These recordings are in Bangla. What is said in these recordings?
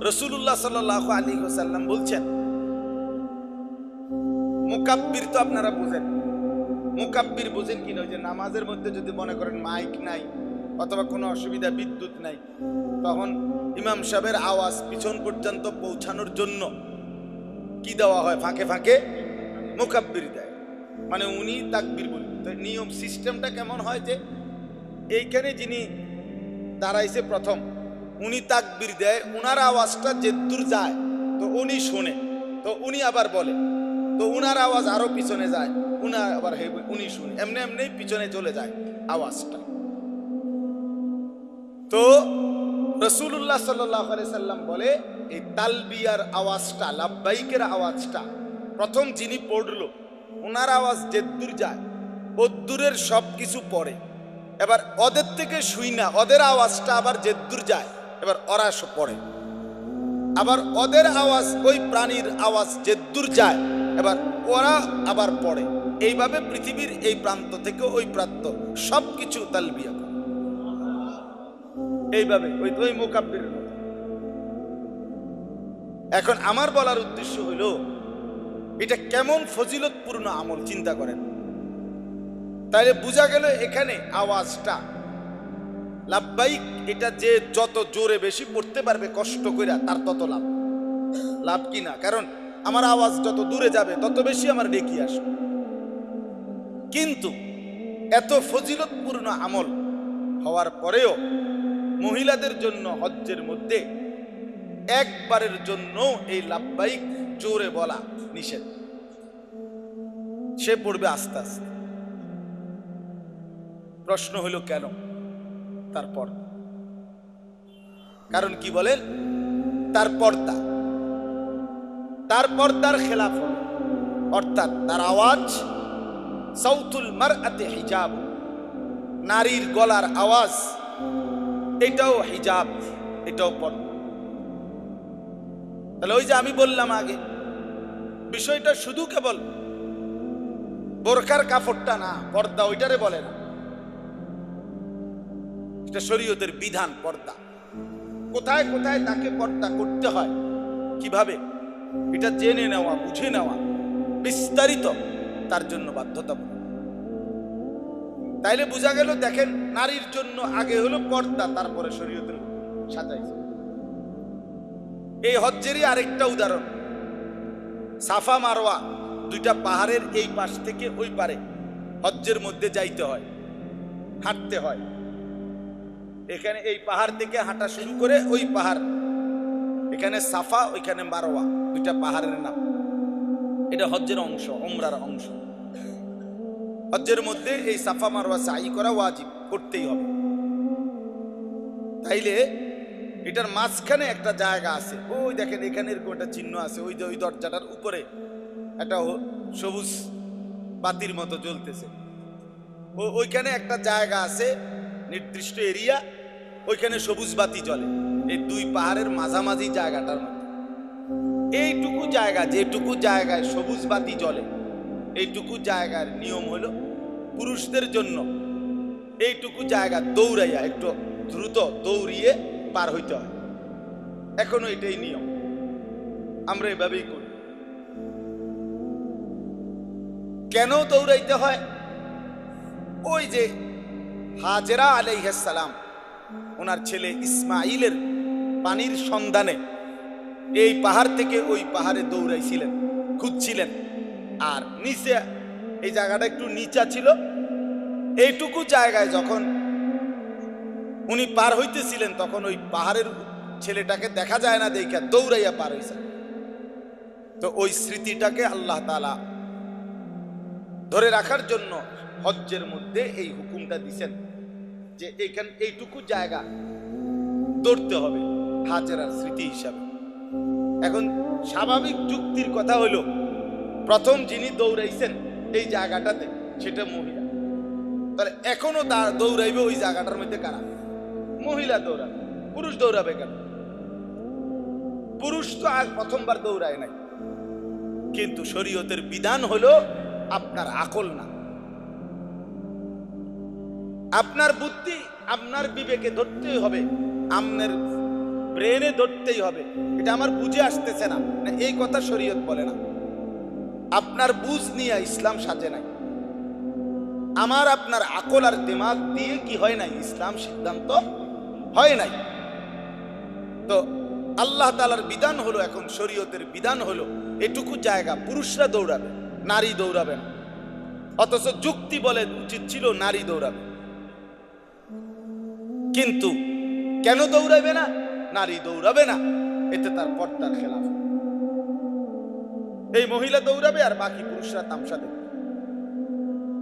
রসুল্লাহ সাল আলী সাল্লাম বলছেন, মুকাব্বির তো আপনারা বুঝেন। মুকাব্বির বুঝেন কি না? যে নামাজের মধ্যে যদি মনে করেন মাইক নাই অথবা কোনো অসুবিধা বিদ্যুৎ নাই, তখন ইমাম সাহেবের আওয়াজ পিছন পর্যন্ত পৌঁছানোর জন্য কি দেওয়া হয়? ফাঁকে ফাঁকে মুকাব্বির দেয়। মানে উনি তাকবির বলি। তো নিয়ম, সিস্টেমটা কেমন হয় যে, এইখানে যিনি দাঁড়াইছে প্রথম উনি তাকবির দেয়, উনার আওয়াজটা যেদূর যায়, তো উনি শোনে, তো উনি আবার বলে, তো উনার আওয়াজ আরও পিছনে যায় উনার আবার উনি শুনে, এমনি এমনি পিছনে চলে যায় আওয়াজটা। তো রসুল্লাহ সাল্লাম বলে, এই তালবিয়ার আওয়াজটা লাভবাইকের আওয়াজটা, প্রথম যিনি পড়ল ওনার আওয়াজ যেদূর যায়, ওদ্দূরের সব কিছু পড়ে। এবার ওদের থেকে শুই না, ওদের আওয়াজটা আবার যেদূর যায়। এবার ওরা পড়ে। আবার ওদের আওয়াজ, ওই প্রাণীর আওয়াজ যেদূর যায়, এবার ওরা আবার পড়ে। এইভাবে পৃথিবীর এই প্রান্ত থেকে ওই প্রান্ত সব কিছু তালবিয়া এইভাবে ওই ওই মোকাব্বির এখন আমার বলার উদ্দেশ্য হইল, এটা কেমন ফজিলতপূর্ণ আমল, চিন্তা করেন। তাইলে বোঝা গেল এখানে আওয়াজটা লাভবাইক এটা যে যত জোরে বেশি পড়তে পারবে কষ্ট করে তার তত লাভ। লাভ কি না? কারণ আমার আওয়াজ যত দূরে যাবে, তত বেশি আমার ডেকি আসবে। কিন্তু এত ফজিলতপূর্ণ আমল হওয়ার পরেও মহিলাদের জন্য হজ্জের মধ্যে একবারের জন্য এই লাভবাইক জোরে বলা নিষেধ। সে পড়বে আস্তে আস্তে। প্রশ্ন হলো কেন? তারপর। কারণ কি বলেন? তার পর্দা। তার পর্দার খেলাফ অর্থাৎ তার আওয়াজ সৌতুল মার হিজাব। নারীর গলার আওয়াজ, এটাও হিজাব, এটাও পর্দা। তাহলে ওই যে আমি বললাম আগে, বিষয়টা শুধু কেবল বোরখার কাপড়টা না, পর্দা ওইটারে বলে না। এটা শরীয়তের বিধান, পর্দা। কোথায় কোথায় তাকে পর্দা করতে হয়? কীভাবে? এটা জেনে নেওয়া, বুঝে নেওয়া, বিস্তারিত তার জন্য বাধ্যতামূলক। তাইলে বোঝা গেল, দেখেন, নারীর জন্য আগে হলো পর্দা, তারপরে শরীয়তের সাজাইছে। এই হজ্জেরই আরেকটা উদাহরণ। সাফা মারোয়া দুইটা পাহাড়ের এই পাশ থেকে ওই পারে হজ্জের মধ্যে যাইতে হয়, হাঁটতে হয়। এখানে এই পাহাড় থেকে হাঁটা শুরু করে ওই পাহাড়। এখানে সাফা, ওইখানে মারোয়া দুইটা পাহাড়ের নাম। এটা হজ্জের অংশ ওমরার অংশ। হজ্জের মধ্যে এই সাফা মারোয়া সাই করা ওয়াজিব, করতেই হবে। তাইলে এটার মাঝখানে একটা জায়গা আছে। ওই দেখেন এখানে এরকম একটা চিহ্ন আছে। ওই যে, ওই দরজাটার উপরে একটা সবুজ বাতির মতো জ্বলতেছে। ও ওইখানে একটা জায়গা আছে, নির্দিষ্ট এরিয়া। ওইখানে সবুজ বাতি জ্বলে। এই দুই পাহাড়ের মাঝামাঝি জায়গাটার মধ্যে। এইটুকু জায়গা, যেটুকু জায়গায় সবুজ বাতি জ্বলে, এইটুকু জায়গার নিয়ম হলো পুরুষদের জন্য এইটুকু জায়গা দৌড়াইয়া একটু দ্রুত দৌড়িয়ে পার হইতে হয়। এখনও এটাই নিয়ম। আমরা এভাবেই করি। কেন দৌড়াইতে হয়? ওই যে হাজেরা আলাইহাসালাম ওনার ছেলে ইসমাইলের পানির সন্ধানে এই পাহাড় থেকে ওই পাহাড়ে দৌড়াইছিলেন, খুঁজছিলেন। আর নিচে, এই জায়গাটা একটু নিচা ছিল। এইটুকু জায়গায় যখন উনি পার হইতেছিলেন, তখন ওই পাহাড়ের ছেলেটাকে দেখা যায় না দেখা দৌড়াইয়া পার হয়েছে তো ওই স্মৃতিটাকে আল্লাহ তালা ধরে রাখার জন্য হজ্জের মধ্যে এই হুকুমটা দিছেন। যে এইখান এইটুকু জায়গা দৌড়তে হবে হাজেরার স্মৃতি হিসাবে। এখন স্বাভাবিক যুক্তির কথা হলো, প্রথম যিনি দৌড়াইছেন এই জায়গাটাতে সেটা মহিলা। তাহলে এখনও তার দৌড়াইবে ওই জায়গাটার মধ্যে কারা? মহিলা দৌড়াবে। পুরুষ দৌড়াবে কেন? পুরুষ তো আজ প্রথমবার দৌড়ায় নাই। কিন্তু শরীয়তের বিধান হলো আপনার আকল না। আপনার বুদ্ধি আপনার বিবেকে ধরতেই হবে, আপনার ব্রেনে ধরতেই হবে। এটা আমার বুঝে আসতেছে না এই কথা শরীয়ত বলে না। আপনার বুঝ নিয়ে ইসলাম সাজে নাই। আমার আপনার আকল আর দিমাগ দিয়ে কি হয় নাই? ইসলাম সিদ্ধান্ত হয় নাই। তো আল্লাহ তালার বিধান হলো এখন, শরীয়তের বিধান হলো, এটুকু জায়গা। পুরুষরা দৌড়াবে, নারী দৌড়াবে না। অথচ যুক্তি বলে উচিত ছিল নারী দৌড়াবে। কিন্তু কেন দৌড়াবে না? নারী দৌড়াবে না, এতে তার পর্দার খেলাফ এই মহিলা দৌড়াবে আর বাকি পুরুষরা তামসা দেবে।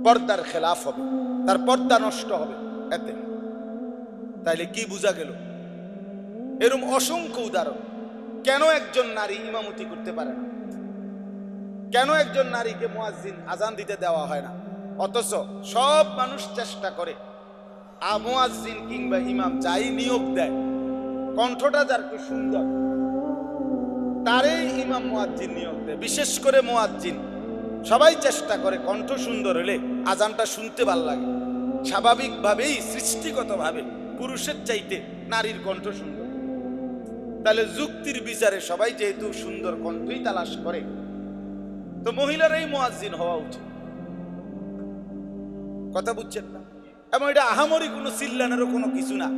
পর্দার খেলাফ হবে, তার পর্দা নষ্ট হবে এতে। তাইলে কি বোঝা গেল? এরম অসংখ্য উদাহরণ। কেন একজন নারী ইমামতি করতে পারে না? কেন একজন নারীকে মুয়াজ্জিন আজান দিতে দেওয়া হয় না? অথচ সব মানুষ চেষ্টা করে আমুয়াজ্জিন কিংবা ইমাম যাই নিয়োগ দেয়, কণ্ঠটা যার কি সুন্দর, তারই ইমাম মুয়াজ্জিন নিয়োগ দেয়। বিশেষ করে মুয়াজ্জিন, সবাই চেষ্টা করে কণ্ঠ সুন্দর হলে আজানটা শুনতে ভালো লাগে। স্বাভাবিকভাবেই, সৃষ্টিগতভাবে পুরুষের চাইতে নারীর কণ্ঠ সুন্দর। তাহলে যুক্তির বিচারে সবাই যেহেতু সুন্দর কণ্ঠই তালাশ করে, তো মহিলারাই মুয়াজ্জিন হওয়া উচিত। কথা বুঝছেন না? এবং এটা আহামরি কোনো চিল্লানেরও কোনো কিছু না।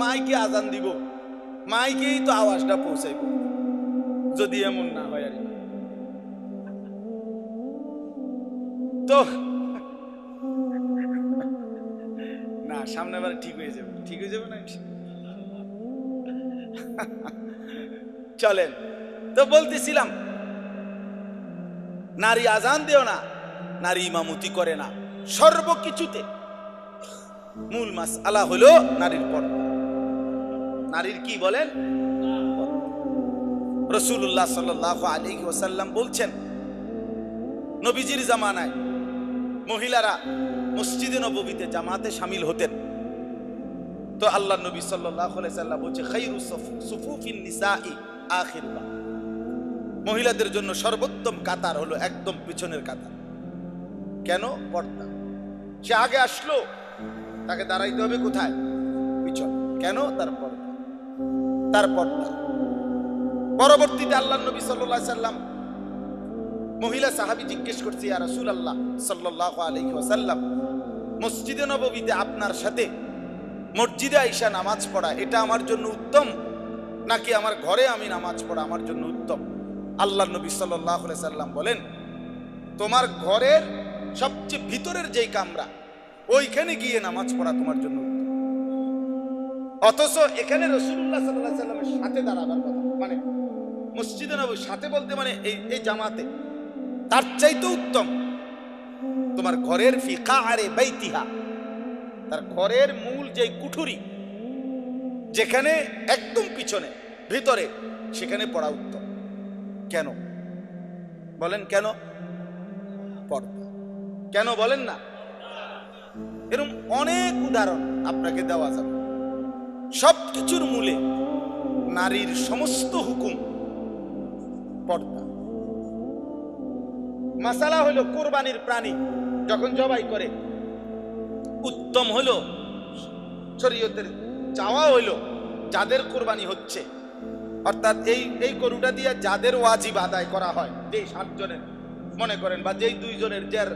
মাইকে আজান দিব। মাইকেই তো আওয়াজটা পৌঁছাইব। যদি এমন না হয় আর তো, না সামনে বার ঠিক হয়ে যাবে। ঠিক হয়ে যাবে না চলেন। তো বলতেছিলাম, নারী আজান দেও না, নারী ইমামতি করে না। সর্বকিছুতে মূল মাস আলা হলো নারীর পর্দা। নারীর কি বলেন? রসুল্লাহ সাল্লাহ আলী ওসাল্লাম বলছেন, নবীজির জামানায় মহিলারা মসজিদে নবীতে জামাতে সামিল হতেন। তো আল্লাহ নবী সাল্লাম বলছে মহিলাদের জন্য সর্বোত্তম কাতার হলো একদম পিছনের কাতার। কেন? পর্দা। সে আগে আসলো তাকে দাঁড়াইতে হবে কোথায়? পিছন। কেন? তার পর্দা তার পর্দা পরবর্তীতে আল্লাহ নবী সাল্লাহ সাল্লাম মহিলা সাহাবি জিজ্ঞেস করছে, ইয়া রাসূল আল্লাহ সাল্লাহ আলাইহি ওয়াসাল্লাম, মসজিদে নববীতে আপনার সাথে মসজিদে আইসা নামাজ পড়া, এটা আমার জন্য উত্তম? নাকি আমার ঘরে আমি নামাজ পড়া আমার জন্য উত্তম? আল্লাহ নবী সাল্লাহ সাল্লাম বলেন, তোমার ঘরের সবচেয়ে ভিতরের যেই কামরা ওইখানে গিয়ে নামাজ পড়া তোমার জন্য অথচ এখানে রসুল্লাহ সাল্লাহ সাল্লামের সাথে দাঁড়াবার কথা মানে মসজিদে নবী সাথে বলতে মানে এই এই জামাতে, তার চাইতে উত্তম তোমার ঘরের ফিকা আরে বাইতিহা, তার ঘরের মূল যে কুঠুরি, যেখানে একদম পিছনে, ভিতরে, সেখানে পড়া উত্তম। কেন? বলেন কেন? পর্দা। কেন বলেন না? এরকম অনেক উদাহরণ আপনাকে দেওয়া যাবে। সব কিছুর মূলে নারীর সমস্ত হুকুম পর্দা। মাসালা হলো কোরবানির প্রাণী যখন জবাই করে, উত্তম হলো শরীয়তের চাওয়া হইল যাদের কোরবানি হচ্ছে। অর্থাৎ এই এই গরুটা দিয়ে যাদের ওয়াজিব আদায় করা হয় যেই সাতজনের মনে করেন বা যেই দুইজনের যার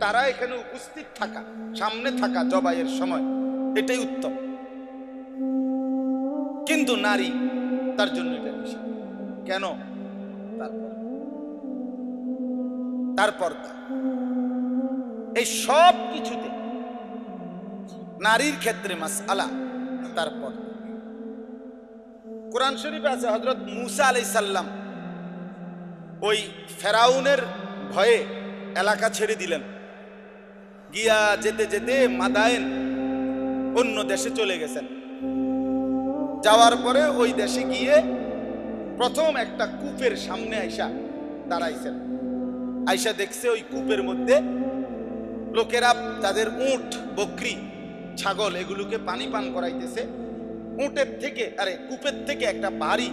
তারা এখানে উপস্থিত থাকা, সামনে থাকা জবাইয়ের সময়, এটাই উত্তম। কিন্তু নারী তার জন্য এটা নিষেধ। কেন? তারপর। এই সব কিছুতে নারীর ক্ষেত্রে মাস আলা তার পর্দা কোরআন শরীফ আছে হজরত মুসা আলাই সাল্লাম ওই ফেরাউনের ভয়ে এলাকা ছেড়ে দিলেন। গিয়া যেতে যেতে মাদায়েন অন্য দেশে চলে গেছেন। যাওয়ার পরে ওই দেশে গিয়ে প্রথম একটা কূপের সামনে আইসা দাঁড়াইছেন। আইসা দেখছে ওই কূপের মধ্যে লোকেরা তাদের উট, বকরি, ছাগল এগুলোকে পানি পান করাইতেছে। উটের থেকে, আরে কূপের থেকে একটা বাড়ি,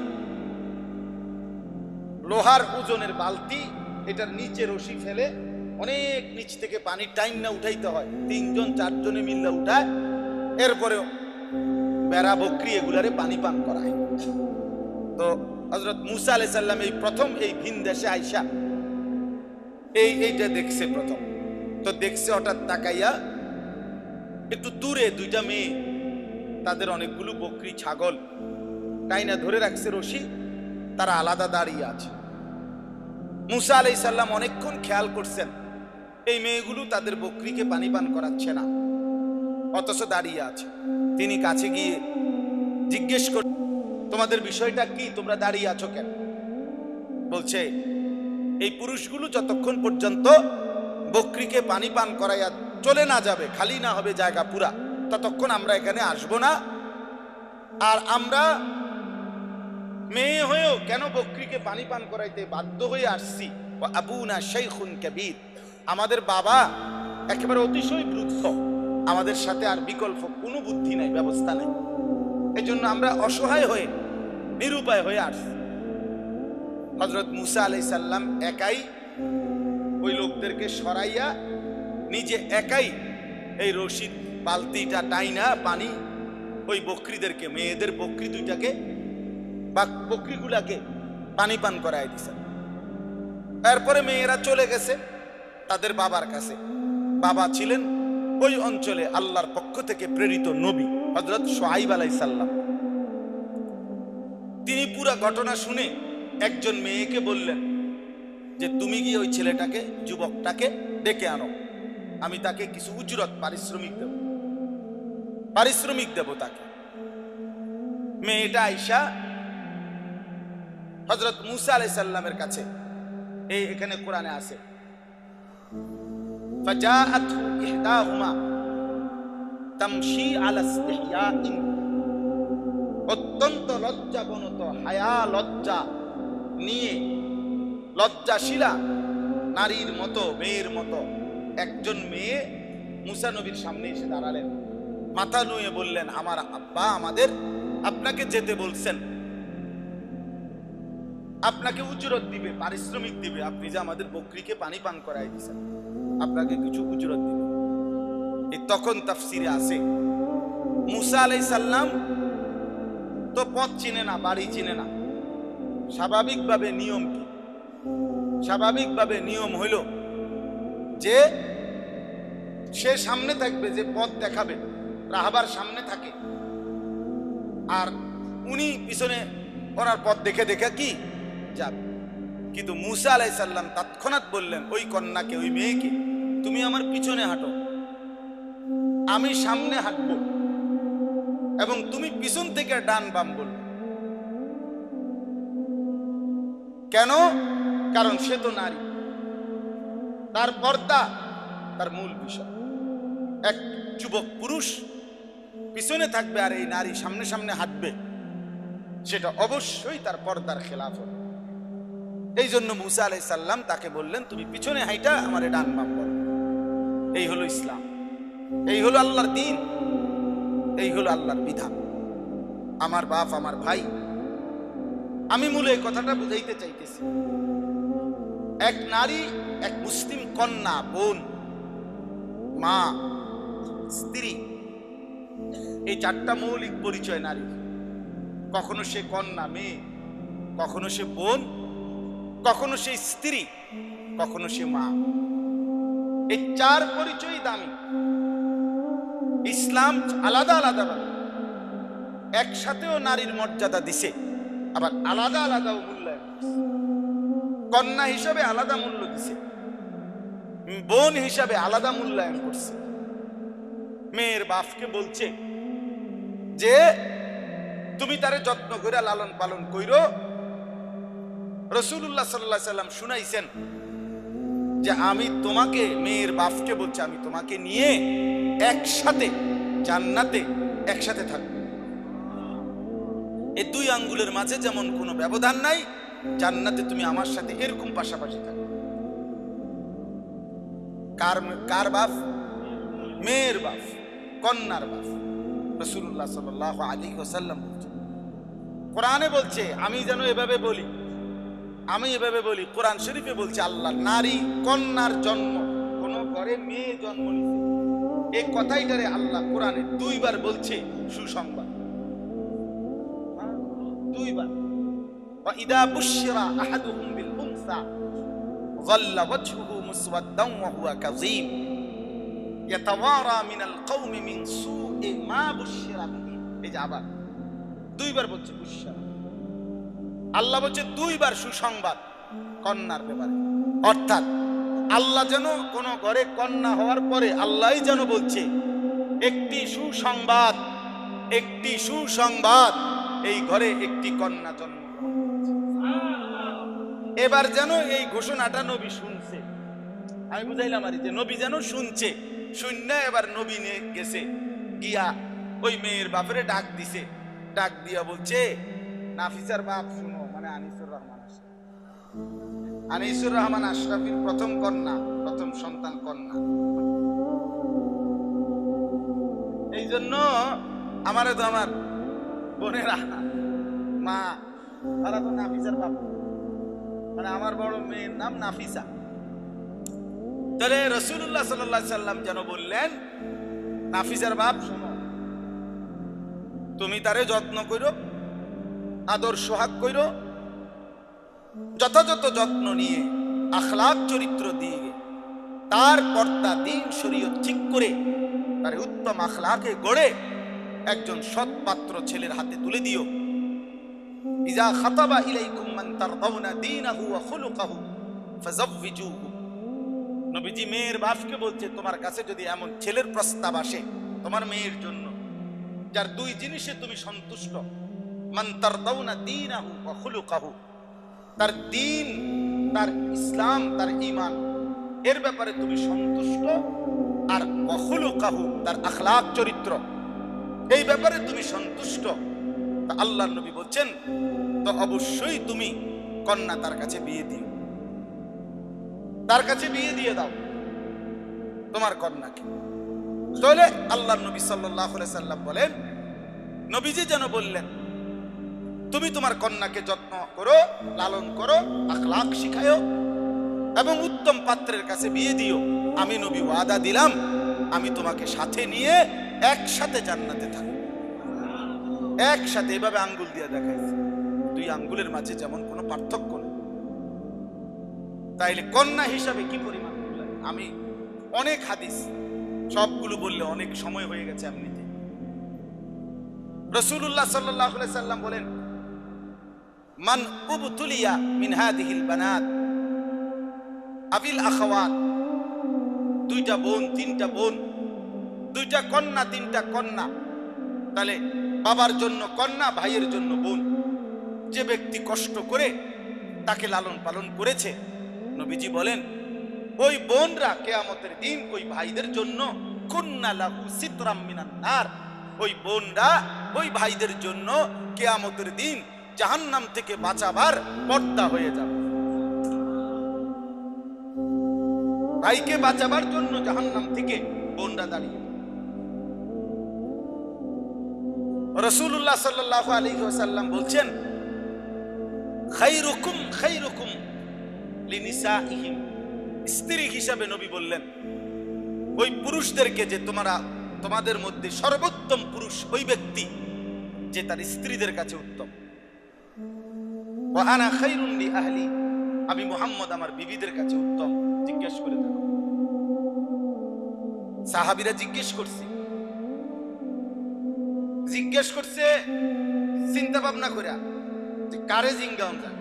লোহার ওজনের বালতি, এটার নিচে রশি ফেলে অনেক নিচ থেকে পানি টাইম না উঠাইতে হয়। তিনজন, চারজনে মিললে উঠায় এরপরে বেড়া বকরি এগুলারে পানি পান করায়। তো হজরত মুসা আলাই সাল্লাম এই প্রথম এই ভিন দেশে আইসা, এই এইটা দেখছে প্রথম। তো দেখছে হঠাৎ তাকাইয়া একটু দূরে দুইটা মেয়ে, তাদের অনেকগুলো বকরি, ছাগল টাইনা ধরে রাখছে রশি, তারা আলাদা দাঁড়িয়ে আছে। মুসা আলাই সাল্লাম অনেকক্ষণ খেয়াল করছেন। এই মেয়েগুলো তাদের বকরিকে পানি পান করাচ্ছে না। অথচ দাঁড়িয়ে আছে। তিনি কাছে গিয়ে জিজ্ঞেস কর, তোমাদের বিষয়টা কি? তোমরা দাঁড়িয়ে আছো কেন? বলছে, এই পুরুষগুলো যতক্ষণ পর্যন্ত বকরিকে পানি পান করাইয়া চলে না যাবে, খালি না হবে জায়গা পুরা, ততক্ষণ আমরা এখানে আসব না। আর আমরা মেয়ে হয়েও কেন বকরিকে পানি পান করাইতে বাধ্য হয়ে আসছি? আবু না শেখুন কবির। আমাদের বাবা একেবারে অতিশয় বৃদ্ধ আমাদের সাথে আর বিকল্প কোনো বুদ্ধি নাই, ব্যবস্থা নেই। এই জন্য আমরা অসহায় হয়ে, নিরুপায় হয়ে আসছি। হজরত মুসা আলাই সাল্লাম একাই ওই লোকদেরকে সরাইয়া নিজে একাই এই রশিদ, বালতিটা টাইনা পানি, ওই বকরিদেরকে, মেয়েদের বকরি দুইটাকে, বা বকরিগুলাকে পানি পান করাই দিছে। তারপরে মেয়েরা চলে গেছে। তাদের বাবার কাছে। বাবা ছিলেন ওই অঞ্চলে আল্লাহর পক্ষ থেকে প্রেরিত নবী হজরত সোহাইব আলাই সাল্লাম তিনি পুরা ঘটনা শুনে একজন মেয়েকে বললেন যে, তুমি গিয়ে ওই ছেলেটাকে, যুবকটাকে ডেকে আনো। আমি তাকে কিছু উজরত পারিশ্রমিক দেব। পারিশ্রমিক দেব তাকে। মেয়েটা আইসা হজরত মুসা আলাই সাল্লামের কাছে, এই এখানে কোরআনে আছে فجاءته إحداهما تمشي على استحياء অত্যন্ত লজ্জাবনত হায়া লজ্জা নিয়ে লজ্জাশীলা নারীর মতো মেয়ের মতো একজন মেয়ে মুসা নবীর সামনে এসে দাঁড়ালেন মাথা নুয়ে বললেন আমার আব্বা আমাদের আপনাকে যেতে বলছেন আপনাকে উজরত দিবে, পারিশ্রমিক দিবে। আপনি যে আমাদের বকরিকে পানি পান করাই দিছেন, আপনাকে কিছু উজরত দিবে। এই তখন তাফসিরে আছে মুসা আলাই সাল্লাম তো পথ চিনে না, বাড়ি চিনে না। স্বাভাবিকভাবে নিয়ম কি? স্বাভাবিকভাবে নিয়ম হইল যে, সে সামনে থাকবে, যে পথ দেখাবে, রাহাবার সামনে থাকে। আর উনি পিছনে ওনার পথ দেখে দেখে কি? যাবে। কিন্তু মুসা আলাই সাল্লাম তৎক্ষণাৎ বললেন, ওই কন্যাকে, ওই মেয়েকে তুমি আমার পিছনে হাঁটো। আমি সামনে হাঁটবো এবং তুমি পিছন থেকে ডান বাম বল কেন? কারণ সে তো নারী। তার পর্দা তার মূল বিষয়। এক যুবক পুরুষ পিছনে থাকবে আর এই নারী সামনে সামনে হাঁটবে। সেটা অবশ্যই তার পর্দার খেলাফ হবে এই জন্য মুসা আলাই সাল্লাম তাকে বললেন, তুমি পিছনে হাইটা আমার ডান বাম বল এই হলো ইসলাম। এই হলো আল্লাহর দিন। এই হলো আল্লাহর বিধান। আমার বাপ, আমার ভাই, আমি মূলে এই কথাটা বুঝাইতে চাইতেছি। এক নারী, এক মুসলিম কন্যা, বোন, মা, স্ত্রী, এই চারটা মৌলিক পরিচয় নারী কখনো সে কন্যা, মেয়ে, কখনো সে বোন কখনো সে স্ত্রী, কখনো সে মা। এই চার পরিচয় দামি। ইসলাম আলাদা আলাদা একসাথেও নারীর মর্যাদা দিছে, আবার আলাদা আলাদাও মূল্যায়ন। কন্যা হিসাবে আলাদা মূল্য দিছে। বোন হিসাবে আলাদা মূল্যায়ন করছে। মেয়ের বাপকে বলছে যে, তুমি তারে যত্ন করে লালন পালন কইরো রসুল্লাহ সাল্লাহ সাল্লাম শুনাইছেন যে আমি তোমাকে, মেয়ের বাপকে বলছি, আমি তোমাকে নিয়ে একসাথে, জান্নাতে একসাথে থাকব। এই দুই আঙ্গুলের মাঝে যেমন কোনো ব্যবধান নাই, জান্নাতে তুমি আমার সাথে এরকম পাশাপাশি থাকবে। কার কার বাপ? মেয়ের বাপ, কন্যার বাপ রসুল্লাহ সাল আলী ওসাল্লাম বলছে কোরআনে বলছে, আমি যেন এভাবে বলি আমি এভাবে বলি কোরআন শরীফে বলছে আল্লাহ নারী কন্যার জন্ম কোন ঘরে মেয়ে জন্ম নিছে এই কথাইটারে আল্লাহ কোরআনে দুইবার বলছে সুসংবাদ হ্যাঁ, দুইবার وإذا بشر أحدهم بالأنثى ظل وجهه مسودا وهو كظيم يتوارى من القوم من سوء ما بشر به এই যে আবার দুইবার বলছে বুশরা আল্লাহ বলছে, দুইবার সুসংবাদ কন্যার ব্যাপারে। অর্থাৎ আল্লাহ যেন কোন ঘরে কন্যা হওয়ার পরে আল্লাহই যেন বলছে, একটি সুসংবাদ একটি সুসংবাদ, এই ঘরে একটি কন্যা জন্ম এবার যেন এই ঘোষণাটা নবী শুনছে। আমি বুঝাইলাম আর, যে নবী যেন শুনছে, শূন্য এবার নবী নিয়ে গেছে, গিয়া ওই মেয়ের বাপরে ডাক দিছে। ডাক দিয়া বলছে, নাফিসার বাপ, শুনো মানে আনিসুর রহমান আশরাফ আনিসুর রহমান আশরাফির প্রথম কন্যা, প্রথম সন্তান কন্যা। এই জন্য আমারে তো আমার বোনেরা, মা, তারা তো নাফিসার বাপ মানে আমার বড় মেয়ের নাম নাফিসা। তাহলে রসুল্লাহ সাল্লাহ সাল্লাম যেন বললেন, নাফিসার বাপ, শোনো, তুমি তারে যত্ন করো আদর সোহাগ করো যথাযথ যত্ন নিয়ে আখলাক চরিত্র দিয়ে তার কর্তা দিন শরীয়ত ঠিক করে তার উত্তম আখলাকে গড়ে একজন সৎ পাত্র ছেলের হাতে তুলে দিও। ইজা খাতাবা ইলাইকুম মান তারদাউনা দীনাহু ওয়া খুলুকাহু ফাযাওবিজুহু নবীজি মেয়ের বাপকে বলছে, তোমার কাছে যদি এমন ছেলের প্রস্তাব আসে তোমার মেয়ের জন্য, যার দুই জিনিসে তুমি সন্তুষ্ট, মান তারদাউনা দীনাহু ওয়া খুলুকাহু তার দিন, তার ইসলাম, তার ঈমান, এর ব্যাপারে তুমি সন্তুষ্ট আর কখনো কাহু তার আখলাক চরিত্র, এই ব্যাপারে তুমি সন্তুষ্ট। আল্লাহ নবী বলছেন, তো অবশ্যই তুমি কন্যা তার কাছে বিয়ে দিও। তার কাছে বিয়ে দিয়ে দাও তোমার কন্যাকে। তাহলে আল্লাহ নবী সাল্লাহ সাল্লাম বলেন, নবীজি যেন বললেন তুমি তোমার কন্যাকে যত্ন করো, লালন করো আখলাক শিখায়ো এবং উত্তম পাত্রের কাছে বিয়ে দিও। আমি নবী ওয়াদা দিলাম, আমি তোমাকে সাথে নিয়ে একসাথে জান্নাতে থাকব। একসাথে এভাবে আঙ্গুল দিয়ে দেখাইছে। দুই আঙ্গুলের মাঝে যেমন কোনো পার্থক্য নেই। তাইলে কন্যা হিসাবে কি পরিমাণ আমি অনেক হাদিস, সবগুলো বললে অনেক সময় হয়ে গেছে এমনিতে রসুল্লাহ সাল্লাহ সাল্লাম বলেন মান উবতুলিয়া মিন হাদিহিল বানাত। আবিল আখাওয়াত। দুইটা বোন, তিনটা বোন, দুইটা কন্যা, তিনটা কন্যা। তাহলে বাবার জন্য কন্যা, ভাইয়ের জন্য বোন। যে ব্যক্তি কষ্ট করে তাকে লালন পালন করেছে, নবীজি বলেন, ওই বোনরা কেয়ামতের দিন ওই ভাইদের জন্য কুন্না লাহু সিতরাম মিনান্নার ওই বোনরা ওই ভাইদের জন্য কেয়ামতের দিন জাহান্নাম থেকে বাঁচাবার পর্দা হয়ে যাবে। ভাইকে বাঁচাবার জন্য জাহান্নাম থেকে বোনরা দাঁড়িয়ে। রসুল্লাহ সাল্লাহ আলী সাল্লাম বলছেন খাইরুকুম খাইরুকুম লিনিসাইহিম। স্ত্রী হিসাবে নবী বললেন, ওই পুরুষদেরকে যে তোমরা, তোমাদের মধ্যে সর্বোত্তম পুরুষ ওই ব্যক্তি যে তার স্ত্রীদের কাছে উত্তম। আমি মোহাম্মদ আমার বিবিদের কাছে উত্তম, জিজ্ঞেস করে দেখো। সাহাবিরা জিজ্ঞেস করছে। জিজ্ঞেস করছে, চিন্তা ভাবনা করে যে কারে জিঙ্গাম যায়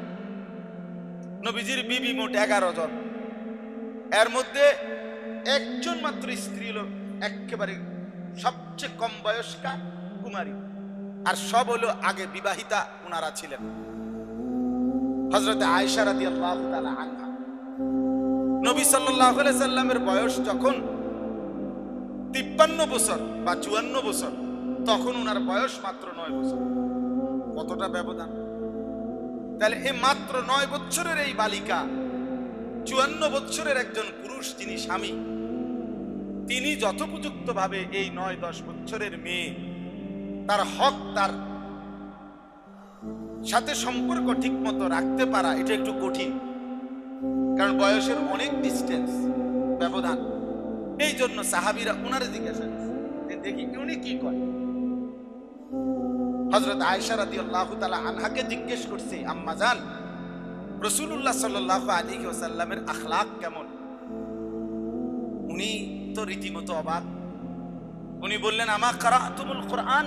নবীজির বিবি মোট এগারো জন। এর মধ্যে একজন মাত্র স্ত্রী হলো একেবারে সবচেয়ে কম বয়স্কা কুমারী। আর সব হলো আগে বিবাহিতা, উনারা ছিলেন। হজরত আয়সা আল্লাহ আনহা। নবী সাল্লাহ সাল্লামের বয়স যখন তিপ্পান্ন বছর বা চুয়ান্ন বছর, তখন ওনার বয়স মাত্র নয় বছর। কতটা ব্যবধান? তাহলে এই মাত্র নয় বছরের এই বালিকা, চুয়ান্ন বছরের একজন পুরুষ যিনি স্বামী, তিনি যথোপযুক্ত ভাবে এই নয় দশ বছরের মেয়ে, তার হক তার সাথে সম্পর্ক ঠিক মতো রাখতে পারা এটা একটু কঠিন। কারণ বয়সের অনেক ডিস্টেন্স ব্যবধান। এই জন্য সাহাবিরা উনারে জিজ্ঞাসা যে দেখি উনি কি করে হজরত আয়েশা রাদি আল্লাহ তালা আনহাকে জিজ্ঞেস করছে, আম্মা জান রসুল্লাহ সাল্লাহ আলী ওসাল্লামের আখলাক কেমন? উনি তো রীতিমতো অবাক। উনি বললেন, আমা কারা তুমুল কোরআন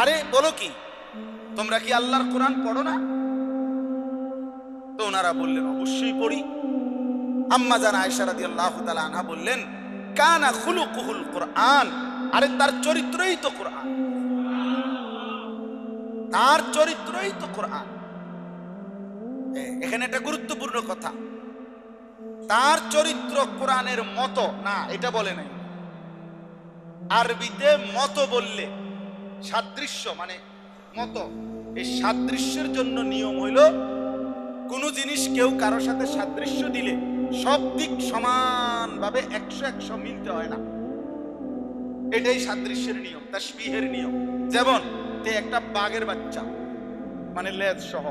আরে, বলো কি? তোমরা কি আল্লাহর কোরআন পড়ো না? তো ওনারা বললেন, অবশ্যই পড়ি। আম্মা জান আয়েশা রাদিয়াল্লাহু তাআলা আনহা বললেন, কানা খুলুকুহুল কোরআন। আরে, তার চরিত্রই তো কোরআন। তার চরিত্রই তো কোরআন। এখানে একটা গুরুত্বপূর্ণ কথা। তার চরিত্র কোরআনের মতো, না, এটা বলে নাই। আরবিতে মতো বললে সাদৃশ্য মানে মতো এই সাদৃশ্যের জন্য নিয়ম হইল, কোনো জিনিস কেউ কারোর সাথে সাদৃশ্য দিলে সব দিক সমানভাবে একশো একশো মিলতে হয় না। এটাই সাদৃশ্যের নিয়ম, তাসবিহের নিয়ম। যেমন তে একটা বাঘের বাচ্চা মানে লেজ সহ।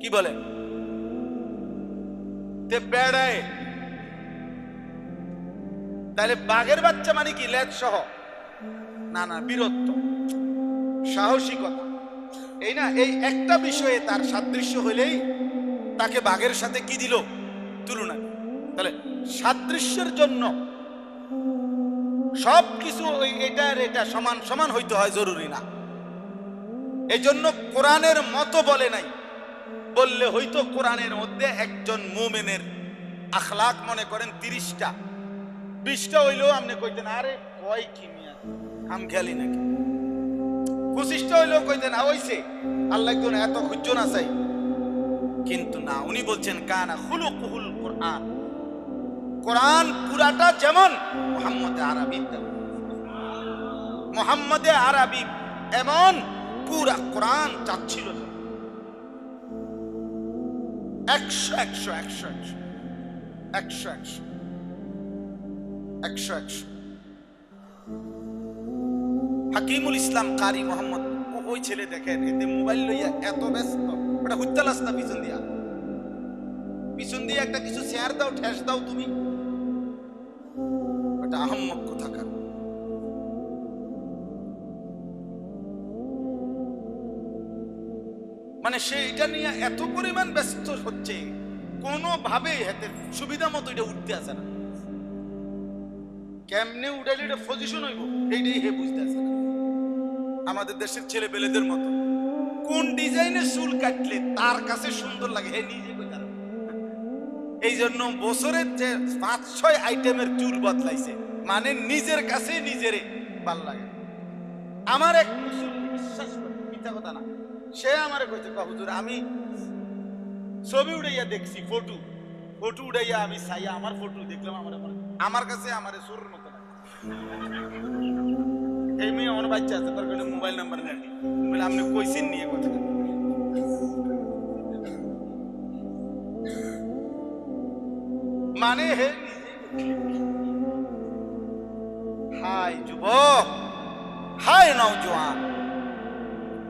কি বলে? তে বেড়ায়। তাহলে বাঘের বাচ্চা মানে কি? লেজ সহ। না না বীরত্ব, সাহসিকতা। এই না, এই একটা বিষয়ে তার সাদৃশ্য হলেই তাকে বাঘের সাথে কি দিল? তুলনা তাহলে সাদৃশ্যের জন্য সব কিছু এটার এটা সমান সমান হইতে হয় জরুরি না। এই জন্য কোরআনের মতো বলে নাই। বললে হয়তো কোরআনের মধ্যে একজন মোমেনের আখলাক মনে করেন তিরিশটা। বিশটা হইলেও আপনি কইতেন, আরে কয় কি আম খেয়ালি নাকি? পঁচিশটা হইলেও কইতেন হইছে, আল্লাহ একজন এত খুঁজো না চাই। কিন্তু না, উনি বলছেন, কানা হুলু কুহুল কোরআন। কোরআন পুরাটা যেমন মোহাম্মদে আরবি। মোহাম্মদে আরবি এমন, পুরা কোরআন চাচ্ছিল একশো একশো একশো একশো একশো একশো একশো একশো। হাকিমুল ইসলাম কারি মোহাম্মদ ওই ছেলে দেখেন, এতে মোবাইল লইয়া এত ব্যস্ত। ওটা হুত্তালাস না পিছন দিয়া। পিছন দিয়ে একটা কিছু শেয়ার দাও, ঠেস দাও তুমি। ওটা আহম্মক কোথাকার। মানে সে এটা নিয়ে এত পরিমাণ ব্যস্ত হচ্ছে, কোনোভাবে হাতে সুবিধা মতো এটা উঠতে আসে না। কেমনে উঠাইলে এটা পজিশন হইব, এইটাই হে বুঝতে আসে না। আমাদের দেশের ছেলে পেলেদের মতো কোন ডিজাইনের চুল কাটলে তার কাছে সুন্দর লাগে, হে নিজে। এই জন্য বছরের যে পাঁচ, ছয় আইটেমের চুল বদলাইছে মানে নিজের কাছে নিজেরে ভালো লাগে আমার এক বিশ্বাস মিথ্যা কথা না সে আমার কইছে, "কহ হুজুর, আমি ছবি উড়াইয়া দেখছি, ফটো ফটো উড়াইয়া আমি চাইয়া আমার ফটো দেখলাম, আমার আমার কাছে আমার সুরের মতো লাগে। এই মেয়ে আমার বাচ্চা আছে, তার কাছে মোবাইল নাম্বার নেই। বলে, আপনি কইছেন নিয়ে কথা মানে হে? হাই যুবক, হাই নওজোয়ান।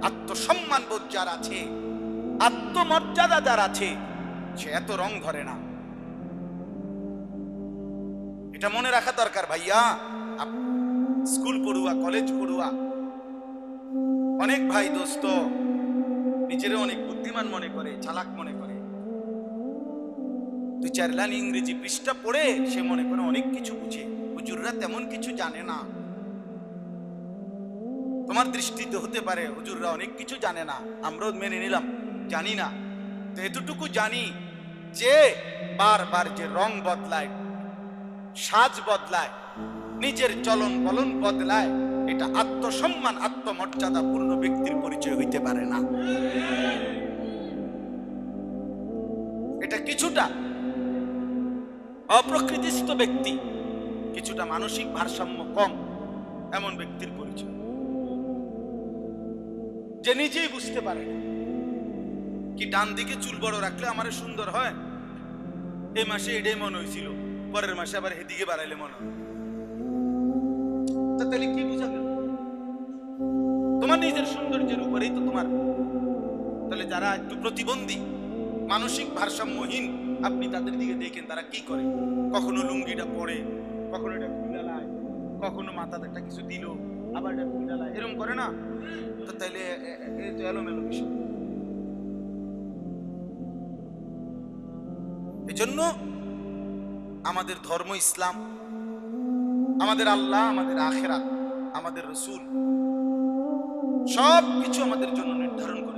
আত্মসম্মান বোধ যার আছে, আত্মমর্যাদা যার আছে, সে এত রং ধরে না। এটা মনে রাখা দরকার ভাইয়া স্কুল পড়ুয়া, কলেজ পড়ুয়া। অনেক ভাই দোস্ত নিজেরে অনেক বুদ্ধিমান মনে করে, চালাক মনে করে। দুই চার লাইন ইংরেজি পৃষ্ঠা পড়ে সে মনে করে অনেক কিছু বুঝে। হুজুররা তেমন কিছু জানে না। তোমার দৃষ্টিতে হতে পারে, হুজুররা অনেক কিছু জানে না। আমরাও মেনে নিলাম, জানি না। তো এতটুকু জানি যে বারবার যে রং বদলায়, সাজ বদলায় নিজের চলন বলন বদলায়। এটা আত্মসম্মান, আত্মমর্যাদা পূর্ণ ব্যক্তির পরিচয় হইতে পারে না। এটা কিছুটা অপ্রকৃতিস্থ ব্যক্তি, কিছুটা মানসিক ভারসাম্য কম, এমন ব্যক্তির পরিচয়। যে নিজেই বুঝতে পারে কি ডান দিকে চুল বড় রাখলে আমার সুন্দর হয়? এই মাসে এটাই মনে হয়েছিল পরের মাসে আবার এদিকে বাড়াইলে মনে হয়। তাহলে কি বুঝা গেল তোমার নিজের সৌন্দর্যের উপরেই তো তোমার। তাহলে যারা একটু প্রতিবন্ধী, মানসিক ভারসাম্যহীন, আপনি তাদের দিকে দেখেন, তারা কি করে? কখনো লুঙ্গিটা পরে, কখনো এটা খুলে কখনো মাথাতে একটা কিছু দিল, আবার এটা ফিরালায় এরকম করে না? তো তাইলে তো এলোমেলো বিষয়। এজন্য আমাদের ধর্ম ইসলাম আমাদের আল্লাহ আমাদের আখেরা আমাদের রসুল সব কিছু আমাদের জন্য নির্ধারণ করে